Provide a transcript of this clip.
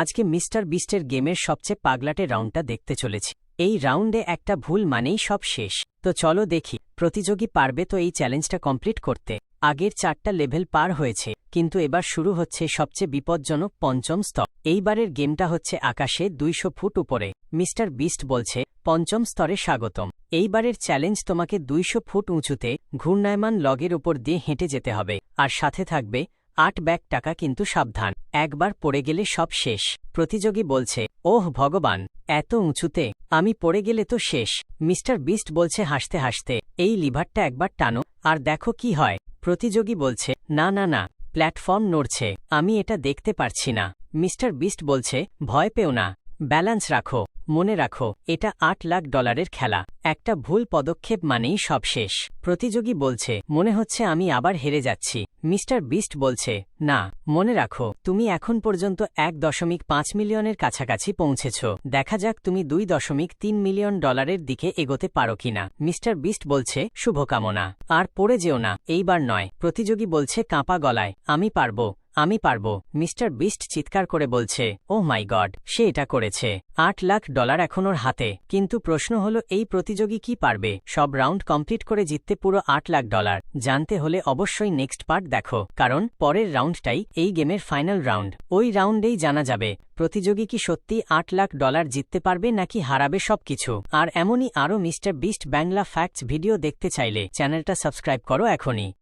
আজকে মিস্টার বিস্টের গেমের সবচেয়ে পাগলাটে রাউন্ডটা দেখতে চলেছি। এই রাউন্ডে একটা ভুল মানেই সব শেষ। তো চলো দেখি, প্রতিযোগী পারবে তো এই চ্যালেঞ্জটা কমপ্লিট করতে? আগের চারটা লেভেল পার হয়েছে, কিন্তু এবার শুরু হচ্ছে সবচেয়ে বিপজ্জনক পঞ্চম স্তর। এইবারের গেমটা হচ্ছে আকাশে দুইশো ফুট উপরে। মিস্টার বিস্ট বলছে, পঞ্চম স্তরে স্বাগতম। এইবারের চ্যালেঞ্জ তোমাকে দুইশো ফুট উঁচুতে ঘূর্ণায়মান লগের উপর দিয়ে হেঁটে যেতে হবে। আর সাথে থাকবে আট ব্যাগ টাকা কিন্তু সাবধান। একবার পড়ে গেলে সব শেষ। প্রতিযোগী বলছে, ওহ, ভগবান, এত উঁচুতে, আমি পড়ে গেলে তো শেষ। মিস্টার বিস্ট বলছে হাসতে হাসতে, এই লিভারটা একবার টানো, আর দেখো কি হয়। প্রতিযোগী বলছে, না না না, প্ল্যাটফর্ম নড়ছে, আমি এটা দেখতে পারছি না। মিস্টার বিস্ট বলছে, ভয় পেও না, ব্যালেন্স রাখো। মনে রাখো, এটা আট লাখ ডলারের খেলা। একটা ভুল পদক্ষেপ মানেই সব শেষ। প্রতিযোগী বলছে, মনে হচ্ছে আমি আবার হেরে যাচ্ছি। মিস্টার বিস্ট বলছে, না, মনে রাখো, তুমি এখন পর্যন্ত এক দশমিক পাঁচ মিলিয়নের কাছাকাছি পৌঁছেছ। দেখা যাক তুমি দুই দশমিক তিন মিলিয়ন ডলারের দিকে এগোতে পারো কিনা। মিস্টার বিস্ট বলছে, শুভকামনা। আর পড়ে যেও না, এইবার নয়। প্রতিযোগী বলছে, কাঁপা গলায়, আমি পারব। আমি পারব, মিস্টার বিস্ট চিৎকার করে বলছে, ও মাই গড, সে এটা করেছে। আট লাখ ডলার এখন ওর হাতে। কিন্তু প্রশ্ন হল, এই প্রতিযোগী কি পারবে? সব রাউন্ড কমপ্লিট করে জিততে পুরো আট লাখ ডলার। জানতে হলে অবশ্যই নেক্সট পার্ট দেখো, কারণ পরের রাউন্ডটাই এই গেমের ফাইনাল রাউন্ড। ওই রাউন্ডেই জানা যাবে, প্রতিযোগী কি সত্যি আট লাখ ডলার জিততে পারবে নাকি হারাবে সবকিছু। আর এমনই আরও Mister Beast Bangla facts video দেখতে চাইলে চ্যানেলটা সাবস্ক্রাইব করো এখনই।